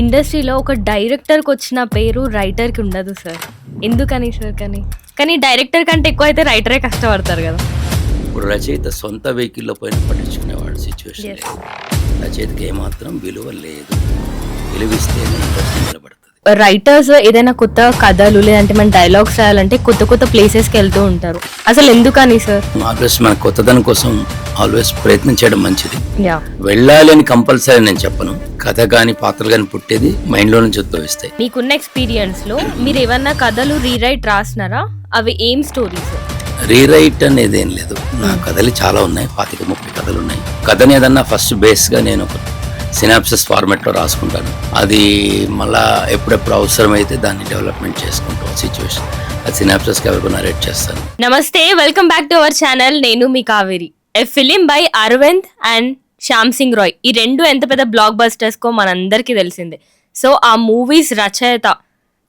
ఇండస్ట్రీలో ఒక డైరెక్టర్కి వచ్చిన పేరు రైటర్కి ఉండదు సార్. ఎందుకని సార్ కానీ? కానీ డైరెక్టర్ కంటే ఎక్కువ అయితే రైటరే కష్టపడతారు కదా. ఇప్పుడు రచయిత సొంత వెహికల్లో పోయిన పట్టించుకునేవాడు సిచ్యువేషన్ రచయితకి ఏమాత్రం విలువ లేదు. విలువిస్తేనే ఇంట్రెస్ట్ నిలబడుతుంది రైటర్స్ ఏదైనా కొత్త కథలు లేదంటే మన డైలాగ్స్ రాయాలంటే కొత్త కొత్త ప్లేసెస్కి వెళ్తూ ఉంటారు. అసలు ఎందుకని సార్ ఆల్వేస్ మన కొత్తదనం కోసం ఆల్వేస్ ప్రయత్నం చేయడం మంచిది. యా వెళ్ళాలి అని కంపల్సరీ నేను చెప్పను. కథ కానీ పాత్రలు కానీ పుట్టేది మైండ్లో నుంచి ఉద్భవిస్తాయి మీకున్న ఎక్స్పీరియన్స్లో మీరు ఏమన్నా కథలు రీరైట్ రాసినారా? అవి ఏం స్టోరీస్ రీరైట్ అనేది ఏం లేదు. నా కథలు చాలా ఉన్నాయి. పాతిక ముప్పై కథలు ఉన్నాయి. కథని ఏదన్నా ఫస్ట్ బేస్గా నేను ఒక సినాప్సిస్ ఫార్మాట్లో రాసుకుంటాను. అది మళ్ళా ఎప్పుడెప్పుడు అవసరమైతే దాన్ని డెవలప్మెంట్ చేసుకుంటాం సిచ్యువేషన్. అది సినాప్సిస్కి ఎవరికి నరేట్ చేస్తాను. నమస్తే welcome back to our channel. నేను మీ Kaveri. A film by Aravind and Shyam Singh Roy. ఈ రెండు ఎంత పెద్ద బ్లాక్ బస్టర్స్కో మనందరికీ తెలిసిందే. సో ఆ మూవీస్ రచయిత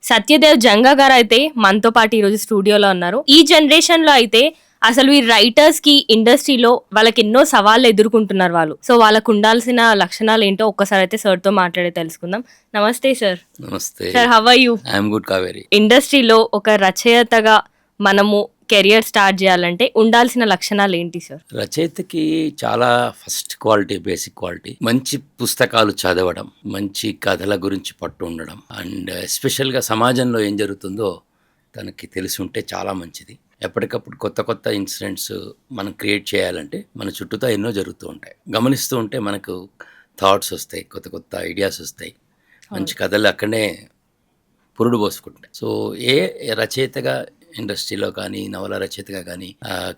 సత్యదేవ్ జంగా గారు అయితే మనతో పాటు ఈరోజు స్టూడియోలో ఉన్నారు. ఈ జనరేషన్లో అయితే అసలు ఈ రైటర్స్కి ఇండస్ట్రీలో వాళ్ళకి ఎన్నో సవాళ్ళు ఎదుర్కొంటున్నారు వాళ్ళు. సో వాళ్ళకు ఉండాల్సిన లక్షణాలు ఏంటో ఒక్కసారి అయితే సార్తో మాట్లాడి తెలుసుకుందాం. నమస్తే సార్ నమస్తే. Sir how you I'm good Kaveri ఇండస్ట్రీలో ఒక రచయితగా మనము కెరియర్ స్టార్ట్ చేయాలంటే ఉండాల్సిన లక్షణాలు ఏంటి సార్ రచయితకి చాలా ఫస్ట్ క్వాలిటీ బేసిక్ క్వాలిటీ మంచి పుస్తకాలు చదవడం మంచి కథల గురించి పట్టు ఉండడం అండ్ ఎస్పెషల్గా సమాజంలో ఏం జరుగుతుందో తనకి తెలిసి ఉంటే చాలా మంచిది. ఎప్పటికప్పుడు కొత్త కొత్త ఇన్సిడెంట్స్ మనం క్రియేట్ చేయాలంటే మన చుట్టూతో ఎన్నో జరుగుతూ ఉంటాయి. గమనిస్తూ ఉంటే మనకు థాట్స్ వస్తాయి కొత్త కొత్త ఐడియాస్ వస్తాయి. మంచి కథలు అక్కడనే పురుడు పోసుకుంటాయి. సో ఏ రచయితగా ఇండస్ట్రీలో కానీ నవల రచయితగా కానీ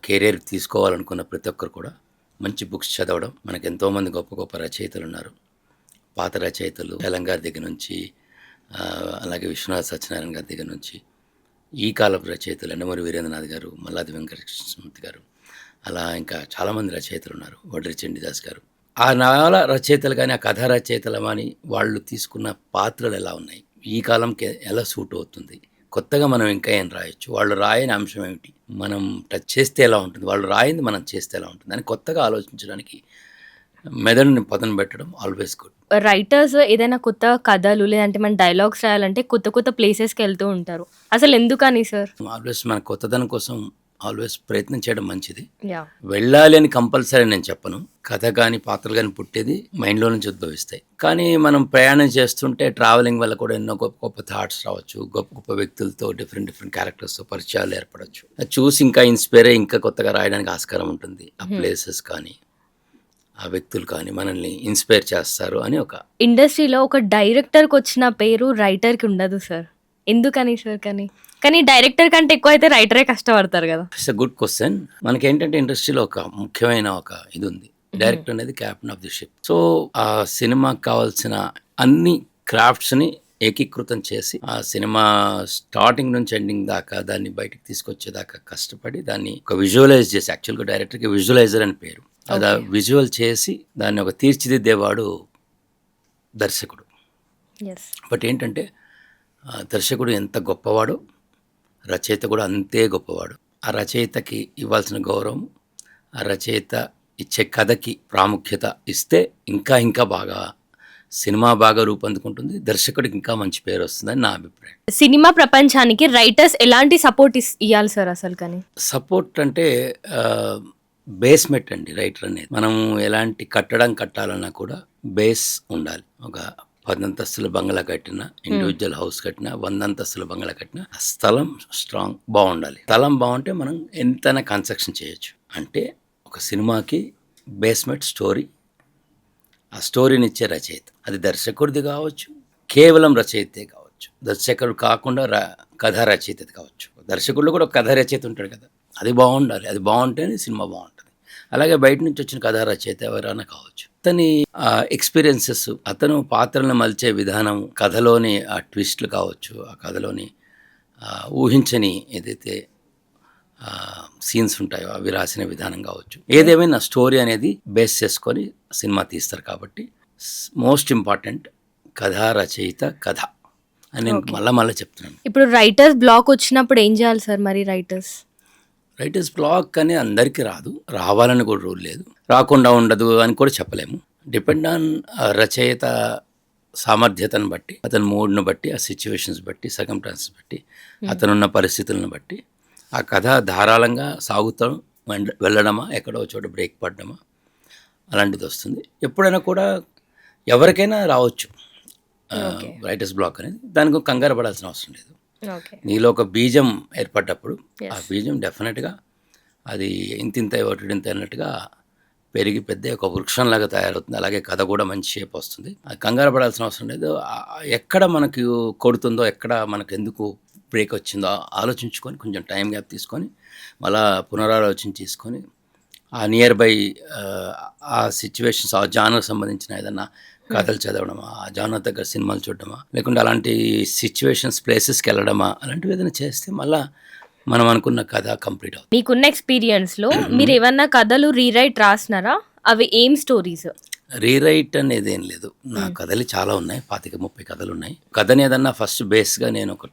కెరీర్ తీసుకోవాలనుకున్న ప్రతి ఒక్కరు కూడా మంచి బుక్స్ చదవడం మనకు ఎంతోమంది గొప్ప గొప్ప రచయితలు ఉన్నారు. పాత రచయితలు తెలంగాణ దగ్గర నుంచి అలాగే విశ్వనాథ సత్యనారాయణ గారి దగ్గర నుంచి ఈ కాలపు రచయితలు ఎండమూరి వీరేంద్రనాథ్ గారు మల్లాది వెంకటకృష్ణమూర్తి గారు అలా ఇంకా చాలామంది రచయితలు ఉన్నారు వడ్రి చండిదాస్ గారు. ఆ నవల రచయితలు కానీ ఆ కథా రచయితలు కానీ వాళ్ళు తీసుకున్న పాత్రలు ఎలా ఉన్నాయి? ఈ కాలంకి ఎలా సూట్ అవుతుంది? కొత్తగా మనం ఇంకా ఏం రాయొచ్చు? వాళ్ళు రాయని అంశం ఏమిటి? మనం టచ్ చేస్తే ఎలా ఉంటుంది? వాళ్ళు రాయింది మనం చేస్తే ఎలా ఉంటుంది? అని కొత్తగా ఆలోచించడానికి మెదడుని పదన పెట్టడం ఆల్వేస్ గుడ్ రైటర్స్ ఏదైనా కొత్త కథలు లేదంటే మన డైలాగ్స్ రాయాలంటే కొత్త కొత్త ప్లేసెస్కి వెళ్తూ ఉంటారు. అసలు ఎందుకని సార్ ఆల్వేస్ మన కొత్తదనం కోసం ఆల్వేస్ ప్రయత్నం చేయడం మంచిది. వెళ్ళాలి అని కంపల్సరీ నేను చెప్పను. కథ కానీ పాత్రలు కానీ పుట్టేది మైండ్లో నుంచి ఉద్భవిస్తాయి. కానీ మనం ప్రయాణం చేస్తుంటే ట్రావెలింగ్ వల్ల కూడా ఎన్నో గొప్ప గొప్ప థాట్స్ రావచ్చు. గొప్ప గొప్ప వ్యక్తులతో డిఫరెంట్ డిఫరెంట్ క్యారెక్టర్స్తో పరిచయాలు ఏర్పడవచ్చు చూసి ఇంకా ఇన్స్పైర్ అయ్యి ఇంకా కొత్తగా రాయడానికి ఆస్కారం ఉంటుంది. ఆ ప్లేసెస్ కానీ ఆ వ్యక్తులు కానీ మనల్ని ఇన్స్పైర్ చేస్తారు అని ఒక ఇండస్ట్రీలో ఒక డైరెక్టర్కి వచ్చిన పేరు రైటర్కి ఉండదు సార్. ఎందుకని సార్ కానీ? కానీ డైరెక్టర్ కంటే ఎక్కువ అయితే రైటరే కష్టపడతారు కదా. ఇట్స్ అ గుడ్ క్వశ్చన్ మనకి ఏంటంటే ఇండస్ట్రీలో ఒక ముఖ్యమైన ఒక ఇది ఉంది. డైరెక్టర్ అనేది captain of the ship so ఆ సినిమాకి కావాల్సిన అన్ని క్రాఫ్ట్స్ని ఏకీకృతం చేసి ఆ సినిమా స్టార్టింగ్ నుంచి ఎండింగ్ దాకా దాన్ని బయటికి తీసుకొచ్చేదాకా కష్టపడి దాన్ని ఒక విజువలైజ్ చేసి యాక్చువల్గా డైరెక్టర్కి విజువలైజర్ అని పేరు. అది విజువల్ చేసి దాన్ని ఒక తీర్చిదిద్దేవాడు దర్శకుడు. బట్ ఏంటంటే దర్శకుడు ఎంత గొప్పవాడో రచయిత కూడా అంతే గొప్పవాడు. ఆ రచయితకి ఇవ్వాల్సిన గౌరవం ఆ రచయిత ఇచ్చే కథకి ప్రాముఖ్యత ఇస్తే ఇంకా ఇంకా బాగా సినిమా బాగా రూపొందుకుంటుంది దర్శకుడికి ఇంకా మంచి పేరు వస్తుందని నా అభిప్రాయం. సినిమా ప్రపంచానికి రైటర్స్ ఎలాంటి సపోర్ట్ ఇవ్వాలి సార్ అసలు కానీ? సపోర్ట్ అంటే బేస్మెంట్ అండి రైటర్ అనేది. మనం ఎలాంటి కట్టడం కట్టాలన్నా కూడా బేస్ ఉండాలి. ఒక పదంతస్తుల బంగ్లా కట్టినా ఇండివిజువల్ హౌస్ కట్టినా వంద అంతస్తుల బంగ్లా కట్టినా స్థలం స్ట్రాంగ్ బాగుండాలి. స్థలం బాగుంటే మనం ఎంతైనా కన్స్ట్రక్షన్ చేయొచ్చు. అంటే ఒక సినిమాకి బేస్మెంట్ స్టోరీ ఆ స్టోరీని ఇచ్చే రచయిత. అది దర్శకుడిది కావచ్చు కేవలం రచయితే కావచ్చు. దర్శకుడు కాకుండా ర కథా రచయితది కావచ్చు. దర్శకుడు కూడా ఒక కథా రచయిత ఉంటాడు కదా. అది బాగుండాలి. అది బాగుంటేనే సినిమా బాగుంటుంది. అలాగే బయట నుంచి వచ్చిన కథా రచయిత ఎవరైనా కావచ్చు. అతని ఎక్స్పీరియన్సెస్ అతను పాత్రలను మలిచే విధానం కథలోని ఆ ట్విస్ట్లు కావచ్చు ఆ కథలోని ఊహించని ఏదైతే సీన్స్ ఉంటాయో అవి రాసిన విధానం కావచ్చు. ఏదేమైనా స్టోరీ అనేది బేస్ చేసుకొని సినిమా తీస్తారు కాబట్టి మోస్ట్ ఇంపార్టెంట్ కథా రచయిత కథ అని నేను మళ్ళా మళ్ళీ చెప్తున్నాను. ఇప్పుడు రైటర్స్ బ్లాక్ వచ్చినప్పుడు ఏం చేయాలి సార్ మరి రైటర్స్ రైటర్స్ బ్లాక్ అని అందరికీ రాదు. రావాలని కూడా రూల్ లేదు. రాకుండా ఉండదు అని కూడా చెప్పలేము. డిపెండ్ ఆన్ రచయిత సామర్థ్యతను బట్టి అతని మూడ్ను బట్టి ఆ సిచ్యువేషన్స్ బట్టి సర్కమ్టాన్సెస్ బట్టి అతనున్న పరిస్థితులను బట్టి ఆ కథ ధారాళంగా సాగుతూ వెళ్ళడమా ఎక్కడో చోట బ్రేక్ పడ్డమా అలాంటిది వస్తుంది. ఎప్పుడైనా కూడా ఎవరికైనా రావచ్చు. రైటర్స్ బ్లాక్ అనేది. దానికి కంగారు పడాల్సిన అవసరం లేదు. నీలో ఒక బీజం ఏర్పడ్డప్పుడు ఆ బీజం డెఫినెట్గా అది ఇంతింత ఒకటింత అన్నట్టుగా పెరిగి పెద్ద ఒక వృక్షంలాగా తయారవుతుంది. అలాగే కథ కూడా మంచి షేప్ వస్తుంది. కంగారు పడాల్సిన అవసరం లేదు. ఎక్కడ మనకు కొడుతుందో ఎక్కడ మనకు ఎందుకు బ్రేక్ వచ్చిందో ఆలోచించుకొని కొంచెం టైం గ్యాప్ తీసుకొని మళ్ళా పునరాలోచన తీసుకొని ఆ నియర్ బై ఆ సిచ్యువేషన్స్ ఆ జానర్ సంబంధించిన ఏదన్నా కథలు చదవడమా ఆ జానర్ దగ్గర సినిమాలు చూడడమా లేకుంటే అలాంటి సిచ్యువేషన్స్ ప్లేసెస్కి వెళ్ళడమా అలాంటివి ఏదైనా చేస్తే మళ్ళా మనం అనుకున్న కథ కంప్లీట్ అవుతుంది. మీకున్న ఎక్స్పీరియన్స్లో మీరు ఏమన్నా కథలు రీరైట్ రాసినారా? అవి ఏం స్టోరీస్ రీరైట్ అనేది ఏం లేదు. నా కథలు చాలా ఉన్నాయి. పాతిక ముప్పై కథలు ఉన్నాయి. కథని ఏదన్నా ఫస్ట్ బేస్గా నేను ఒక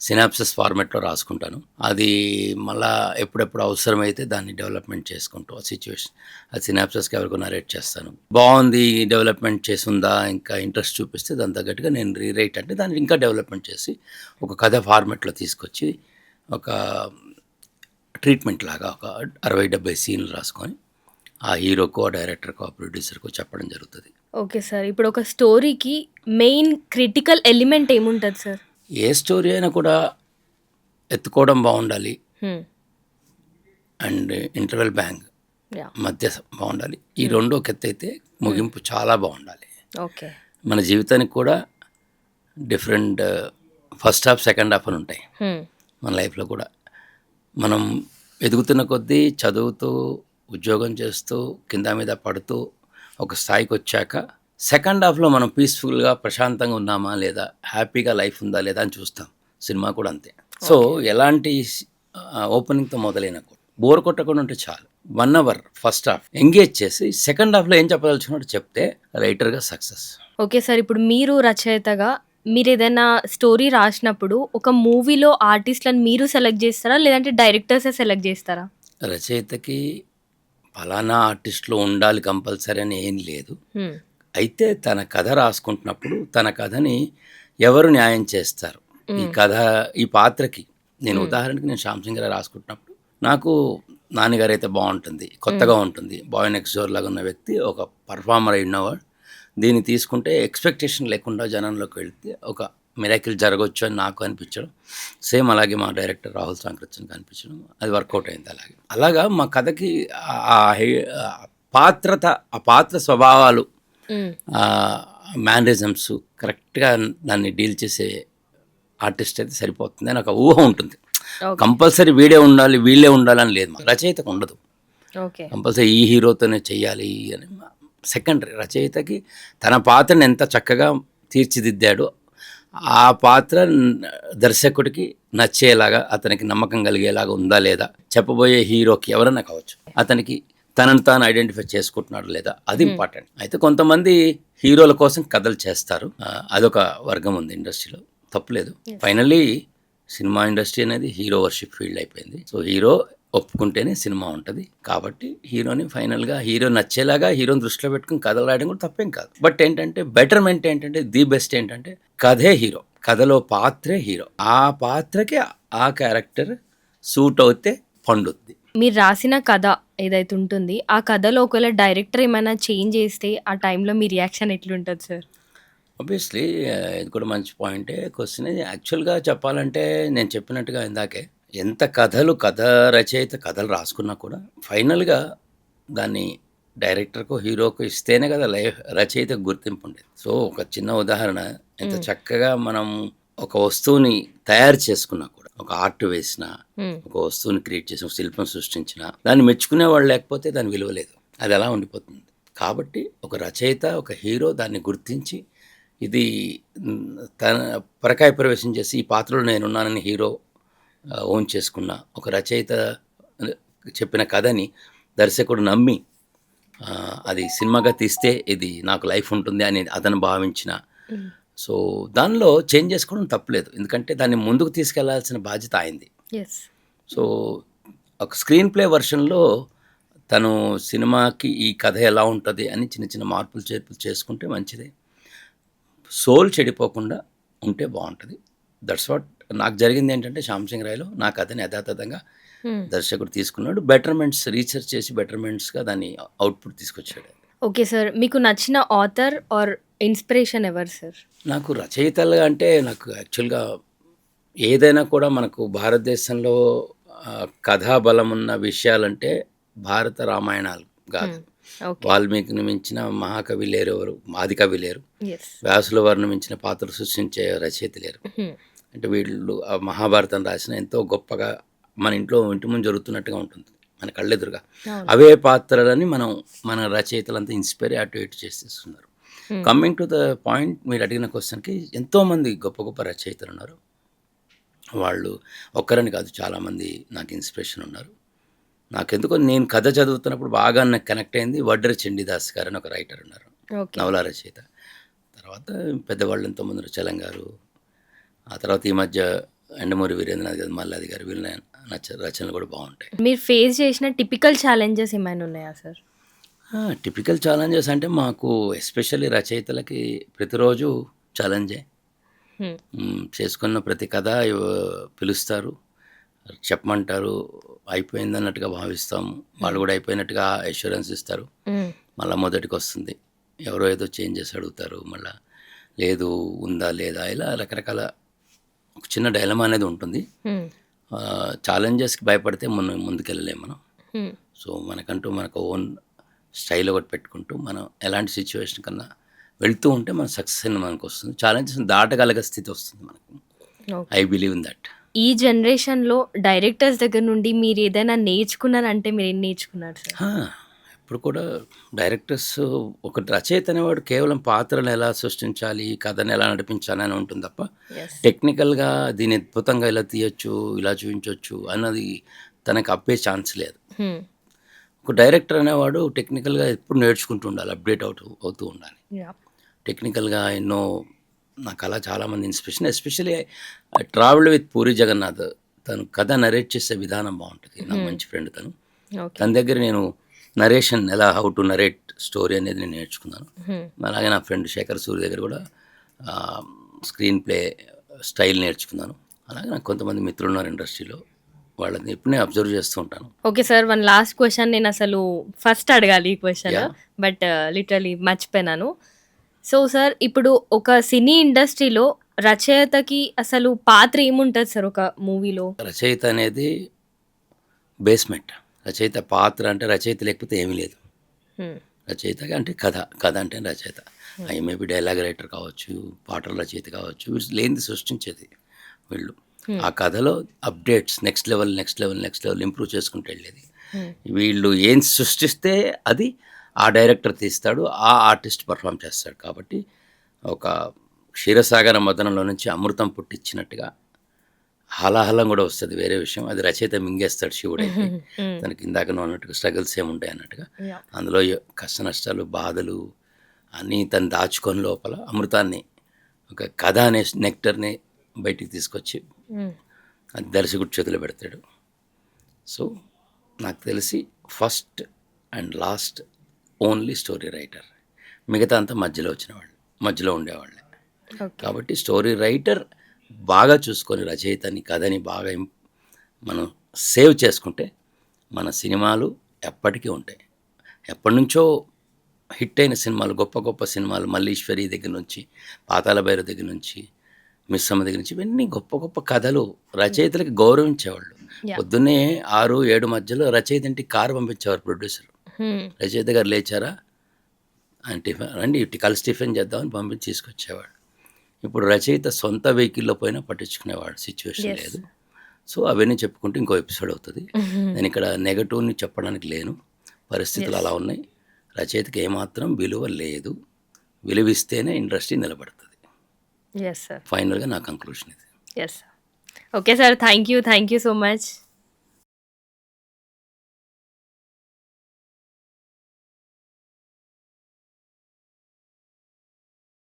సినాప్సిస్ ఫార్మెట్లో రాసుకుంటాను. అది మళ్ళా ఎప్పుడెప్పుడు అవసరమైతే దాన్ని డెవలప్మెంట్ చేసుకుంటూ ఆ సిచ్యువేషన్ ఆ సినాప్సిస్కి ఎవరికో నరేట్ చేస్తాను. బాగుంది డెవలప్మెంట్ చేసిందా ఇంకా ఇంట్రెస్ట్ చూపిస్తే దాని తగ్గట్టుగా నేను రీరైట్ అంటే దాన్ని ఇంకా డెవలప్మెంట్ చేసి ఒక కథ ఫార్మెట్లో తీసుకొచ్చి ఒక ట్రీట్మెంట్ లాగా ఒక అరవై డెబ్బై సీన్లు రాసుకొని ఆ హీరోకో ఆ డైరెక్టర్కో ఆ ప్రొడ్యూసర్కో చెప్పడం జరుగుతుంది. Okay sir. ఇప్పుడు ఒక స్టోరీకి మెయిన్ క్రిటికల్ ఎలిమెంట్ ఏముంటుంది సార్? ఏ స్టోరీ అయినా కూడా ఎత్తుకోవడం బాగుండాలి. హ్మ్. అండ్ ఇంటర్వెల్ బ్యాంక్ మధ్య బాగుండాలి. ఈ రెండు ఒక ఎత్తు అయితే ముగింపు చాలా బాగుండాలి. ఓకే మన జీవితానికి కూడా different first half second half అని ఉంటాయి. మన లైఫ్లో కూడా. మనం ఎదుగుతున్న కొద్దీ చదువుతూ ఉద్యోగం చేస్తూ కింద మీద పడుతూ ఒక స్థాయికి వచ్చాక సెకండ్ హాఫ్లో మనం పీస్ఫుల్గా ప్రశాంతంగా ఉన్నామా లేదా హ్యాపీగా లైఫ్ ఉందా లేదా అని చూస్తాం. సినిమా కూడా అంతే. సో ఎలాంటి ఓపెనింగ్తో మొదలైన బోర్ కొట్టకుండా ఉంటే చాలు. One hour first half engage చేసి సెకండ్ హాఫ్లో ఏం చెప్పదలుచుకున్నట్టు చెప్తే రైటర్గా సక్సెస్. ఓకే సార్ ఇప్పుడు మీరు రచయితగా మీరు ఏదైనా స్టోరీ రాసినప్పుడు ఒక మూవీలో ఆర్టిస్ట్లను మీరు సెలెక్ట్ చేస్తారా? లేదంటే డైరెక్టర్సే సెలెక్ట్ చేస్తారా? రచయితకి ఫలానా ఆర్టిస్ట్లో ఉండాలి కంపల్సరీ అని ఏం లేదు. అయితే తన కథ రాసుకుంటున్నప్పుడు తన కథని ఎవరు న్యాయం చేస్తారు? ఈ కథ ఈ పాత్రకి నేను ఉదాహరణకి నేను శ్యామ్ సింగ్ గారు రాసుకుంటున్నప్పుడు నాకు నాన్నగారు అయితే బాగుంటుంది కొత్తగా ఉంటుంది. బాయ్ నెక్స్ట్ డోర్ లాగా ఉన్న వ్యక్తి ఒక పర్ఫార్మర్ అయి ఉన్నవాడు. దీన్ని తీసుకుంటే ఎక్స్పెక్టేషన్ లేకుండా జనంలోకి వెళ్తే ఒక మిరాకిల్ జరగవచ్చు అని నాకు అనిపించడం. సేమ్ అలాగే మా డైరెక్టర్ రాహుల్ సాంకృత్యం అనిపించడం అది వర్కౌట్ అయింది అలాగే. అలాగా మా కథకి ఆ- పాత్రత ఆ పాత్ర స్వభావాలు. మేనరిజమ్స్ కరెక్ట్గా దాన్ని డీల్ చేసే ఆర్టిస్ట్ అయితే సరిపోతుంది అని ఒక ఊహ ఉంటుంది. కంపల్సరీ వీడే ఉండాలి వీళ్ళే ఉండాలని లేదు మా రచయితకు ఉండదు. ఓకే కంపల్సరీ ఈ హీరోతోనే చెయ్యాలి అని సెకండరీ రచయితకి తన పాత్రను ఎంత చక్కగా తీర్చిదిద్దాడో ఆ పాత్ర దర్శకుడికి నచ్చేలాగా అతనికి నమ్మకం కలిగేలాగా ఉందా లేదా చెప్పబోయే హీరోకి ఎవరైనా కావచ్చు. అతనికి తనను తాను ఐడెంటిఫై చేసుకుంటున్నాడు లేదా? అది ఇంపార్టెంట్ అయితే కొంతమంది హీరోల కోసం కథలు చేస్తారు. అదొక వర్గం ఉంది ఇండస్ట్రీలో. తప్పులేదు. ఫైనల్లీ సినిమా ఇండస్ట్రీ అనేది హీరో వర్షిప్ ఫీల్డ్ అయిపోయింది. సో హీరో ఒప్పుకుంటేనే సినిమా ఉంటుంది. కాబట్టి హీరోని ఫైనల్గా హీరో నచ్చేలాగా హీరోని దృష్టిలో పెట్టుకుని కథలు రాయడం కూడా తప్పేం కాదు. బట్ ఏంటంటే బెటర్మెంట్ ఏంటంటే ది బెస్ట్ ఏంటంటే కథే హీరో. కథలో పాత్రే హీరో. ఆ పాత్రకి ఆ క్యారెక్టర్ సూట్ అవుతే పండుద్ది. మీరు రాసిన కథ ఏదైతే ఉంటుంది ఆ కథలో ఒకవేళ డైరెక్టర్ ఏమైనా చేంజ్ చేస్తే ఆ టైంలో మీ రియాక్షన్ ఎట్లుంటుంది సార్ ఆబ్వియస్లీ ఇది కూడా మంచి పాయింటే క్వశ్చన్ యాక్చువల్గా చెప్పాలంటే నేను చెప్పినట్టుగా ఇందాకే ఎంత కథలు కథ రచయిత కథలు రాసుకున్నా కూడా ఫైనల్గా దాన్ని డైరెక్టర్కో హీరోకో ఇస్తేనే కదా లైఫ్ రచయితకు గుర్తింపు ఉండేది. సో ఒక చిన్న ఉదాహరణ ఎంత చక్కగా మనం ఒక వస్తువుని తయారు చేసుకున్నా కూడా ఒక ఆర్ట్ వేసిన. ఒక వస్తువుని క్రియేట్ చేసిన ఒక శిల్పం సృష్టించిన దాన్ని మెచ్చుకునే వాళ్ళు లేకపోతే దాని విలువ లేదు. అది అలా ఉండిపోతుంది. కాబట్టి ఒక రచయిత ఒక హీరో దాన్ని గుర్తించి ఇది తన పరకాయ ప్రవేశం చేసి ఈ పాత్రలో నేనున్నానని హీరో ఓన్ చేసుకున్న ఒక రచయిత చెప్పిన కథని దర్శకుడు నమ్మి అది సినిమాగా తీస్తే ఇది నాకు లైఫ్ ఉంటుంది అని అతను భావించిన సో దానిలో చేంజ్ చేసుకోవడం తప్పలేదు. ఎందుకంటే దాన్ని ముందుకు తీసుకెళ్ళాల్సిన బాధ్యత ఎస్ సో ఒక స్క్రీన్ ప్లే వర్షన్లో తను సినిమాకి ఈ కథ ఎలా ఉంటుంది అని చిన్న చిన్న మార్పులు చేర్పులు చేసుకుంటే మంచిదే. సోల్ చెడిపోకుండా ఉంటే బాగుంటుంది. దట్స్ వాట్ నాకు జరిగింది ఏంటంటే శ్యామ్ సింగ్ రాయ్లో నా కథని యథాతథంగా దర్శకుడు తీసుకున్నాడు. బెటర్మెంట్స్ రీసెర్చ్ చేసి బెటర్మెంట్స్గా దాన్ని అవుట్పుట్ తీసుకొచ్చాడు. ఓకే సార్ మీకు నచ్చిన ఆథర్ ఆర్ ఇన్స్పిరేషన్ ఎవరు సార్? నాకు రచయితలుగా అంటే నాకు యాక్చువల్గా ఏదైనా కూడా మనకు భారతదేశంలో కథాబలం ఉన్న విషయాలంటే భారత రామాయణాలు కాదు. వాల్మీకిని మించిన మహాకవి లేరు ఎవరు? ఆది కవి లేరు. వ్యాసుల వారిని మించిన పాత్రలు సృష్టించే రచయిత లేరు. అంటే వీళ్ళు ఆ మహాభారతం రాసిన ఎంతో గొప్పగా మన ఇంట్లో ఇంటి ముందు జరుగుతున్నట్టుగా ఉంటుంది. మన కళ్ళెదురుగా. అవే పాత్రలని మనం మన రచయితలంతా ఇన్స్పైర్ అటు ఇటు చేసేస్తున్నారు. కమింగ్ టు ద పాయింట్ మీరు అడిగిన క్వశ్చన్కి ఎంతోమంది గొప్ప గొప్ప రచయితలు ఉన్నారు. వాళ్ళు ఒక్కరని కాదు చాలామంది నాకు ఇన్స్పిరేషన్ ఉన్నారు. నాకెందుకో నేను కథ చదువుతున్నప్పుడు బాగా నాకు కనెక్ట్ అయింది వడ్డరి చండీదాస్ గారు అని ఒక రైటర్ ఉన్నారు. నవల రచయిత. తర్వాత పెద్దవాళ్ళు ఎంతోమంది ఉన్నారు చలం గారు. ఆ తర్వాత ఈ మధ్య ఎండమూరి వీరేంద్రనాథ్ గారు మల్లాది గారు వీళ్ళ రచనలు కూడా బాగుంటాయి. మీరు ఫేస్ చేసిన టిపికల్ ఛాలెంజెస్ ఏమైనా ఉన్నాయా సార్ టిపికల్ ఛాలెంజెస్ అంటే మాకు ఎస్పెషల్లీ రచయితలకి ప్రతిరోజు ఛాలెంజే మ్, చేసుకున్న ప్రతి కథ ఇవ- పిలుస్తారు. చెప్పమంటారు. అయిపోయింది అన్నట్టుగా భావిస్తాము. వాళ్ళు కూడా అయిపోయినట్టుగా అష్యూరెన్స్ ఇస్తారు. మళ్ళీ మొదటికి వస్తుంది ఎవరో ఏదో చేంజెస్ అడుగుతారు. మళ్ళీ లేదు ఉందా లేదా ఇలా రకరకాల ఒక చిన్న డైలమా అనేది ఉంటుంది. ఛాలెంజెస్కి భయపడితే మనం ముందుకెళ్ళలేము మనం. సో మనకంటూ మనకు ఓన్ స్టైల్ ఒకటి పెట్టుకుంటూ మనం ఎలాంటి సిచ్యువేషన్ కన్నా వెళ్తూ ఉంటే మన సక్సెస్ అని మనకు వస్తుంది. ఛాలెంజెస్ దాటగలిగే స్థితి వస్తుంది మనకు. ఐ బిలీవ్ ఇన్ దట్ ఈ జనరేషన్లో డైరెక్టర్స్ దగ్గర నుండి మీరు ఏదైనా నేర్చుకున్నారంటే మీరు ఏం నేర్చుకున్నారు ఇప్పుడు కూడా డైరెక్టర్స్ ఒక రచయిత అనేవాడు కేవలం పాత్రను ఎలా సృష్టించాలి కథను ఎలా నడిపించాలి అని ఉంటుంది తప్ప టెక్నికల్గా దీన్ని అద్భుతంగా ఇలా తీయొచ్చు ఇలా చూపించవచ్చు అన్నది తనకు అప్పే ఛాన్స్ లేదు. ఒక డైరెక్టర్ అనేవాడు టెక్నికల్గా ఎప్పుడు నేర్చుకుంటూ ఉండాలి అప్డేట్ అవుతూ అవుతూ ఉండాలి. టెక్నికల్గా ఎన్నో నాకు అలా చాలామంది inspiration especially travel with Puri Jagannath తను కథ నరేట్ చేసే విధానం బాగుంటుంది. నా మంచి ఫ్రెండ్ తను. తన దగ్గర నేను నరేషన్ ఎలా హౌ టు నరేట్ స్టోరీ అనేది నేను నేర్చుకున్నాను. అలాగే నా ఫ్రెండ్ శేఖర్ సూరి దగ్గర కూడా స్క్రీన్ ప్లే స్టైల్ నేర్చుకున్నాను. అలాగే నాకు కొంతమంది మిత్రులు ఉన్నారు ఇండస్ట్రీలో. వాళ్ళని ఎప్పుడు అబ్జర్వ్ చేస్తూ ఉంటాను. Okay sir one last question నేను అసలు ఫస్ట్ అడగాలి ఈ క్వశ్చన్. బట్ లిటరలీ మర్చిపోయినాను. సో సార్ ఇప్పుడు ఒక సినీ ఇండస్ట్రీలో రచయితకి అసలు పాత్ర ఏముంటుంది సార్ ఒక మూవీలో? రచయిత అనేది బేస్మెంట్. రచయిత పాత్ర అంటే రచయిత లేకపోతే ఏమీ లేదు. రచయిత అంటే కథ. కథ అంటే రచయిత. అవి మేబీ డైలాగ్ రైటర్ కావచ్చు పాటల రచయిత కావచ్చు వీళ్ళు లేనిది సృష్టించేది వీళ్ళు. ఆ కథలో updates next level next level next level improve చేసుకుంటూ వెళ్ళేది. వీళ్ళు ఏం సృష్టిస్తే అది ఆ డైరెక్టర్ తీస్తాడు ఆ ఆర్టిస్ట్ పర్ఫామ్ చేస్తాడు కాబట్టి ఒక క్షీరసాగర మదనంలో నుంచి అమృతం పుట్టించినట్టుగా హలాహలం కూడా వస్తుంది వేరే విషయం. అది రచయిత మింగేస్తాడు శివుడైతే తనకి ఇందాక నువ్వు అన్నట్టుగా స్ట్రగుల్స్ ఏముంటాయి అన్నట్టుగా. అందులో కష్ట నష్టాలు బాధలు అన్నీ తను దాచుకొని లోపల అమృతాన్ని ఒక కథ అనే నెక్టర్ని బయటికి తీసుకొచ్చి అది దర్శకుడు చేతిలో పెడతాడు. సో నాకు తెలిసి first and last only story writer మిగతా అంతా మధ్యలో వచ్చిన వాళ్ళు మధ్యలో ఉండేవాళ్ళే. కాబట్టి స్టోరీ రైటర్ బాగా చూసుకొని రచయితని కథని బాగా మనం సేవ్ చేసుకుంటే మన సినిమాలు ఎప్పటికీ ఉంటాయి. ఎప్పటి నుంచో హిట్ అయిన సినిమాలు గొప్ప గొప్ప సినిమాలు మల్లీశ్వరి దగ్గర నుంచి పాతాల భైరవ దగ్గర నుంచి మిస్సమ్మ దగ్గర నుంచి ఇవన్నీ గొప్ప గొప్ప కథలు రచయితలకి గౌరవించేవాళ్ళు. పొద్దున్నే ఆరు ఏడు మధ్యలో రచయిత ఇంటికి కారు పంపించేవారు ప్రొడ్యూసర్ రచయిత గారు లేచారా? అని టిఫిన్ రండి ఇటు కలిసి టిఫిన్ చేద్దామని పంపించి తీసుకొచ్చేవాడు ఇప్పుడు రచయిత సొంత వెహికల్లో పోయినా పట్టించుకునేవాడు సిచ్యువేషన్. లేదు. సో అవన్నీ చెప్పుకుంటే ఇంకో ఎపిసోడ్ అవుతుంది. నేను ఇక్కడ నెగటివ్ని చెప్పడానికి లేను. పరిస్థితులు అలా ఉన్నాయి. రచయితకి ఏమాత్రం విలువ లేదు. విలువిస్తేనే ఇండస్ట్రీ నిలబడుతుంది. ఎస్ సార్ ఫైనల్గా నా కంక్లూషన్ ఇది yes sir okay sir thank you thank you so much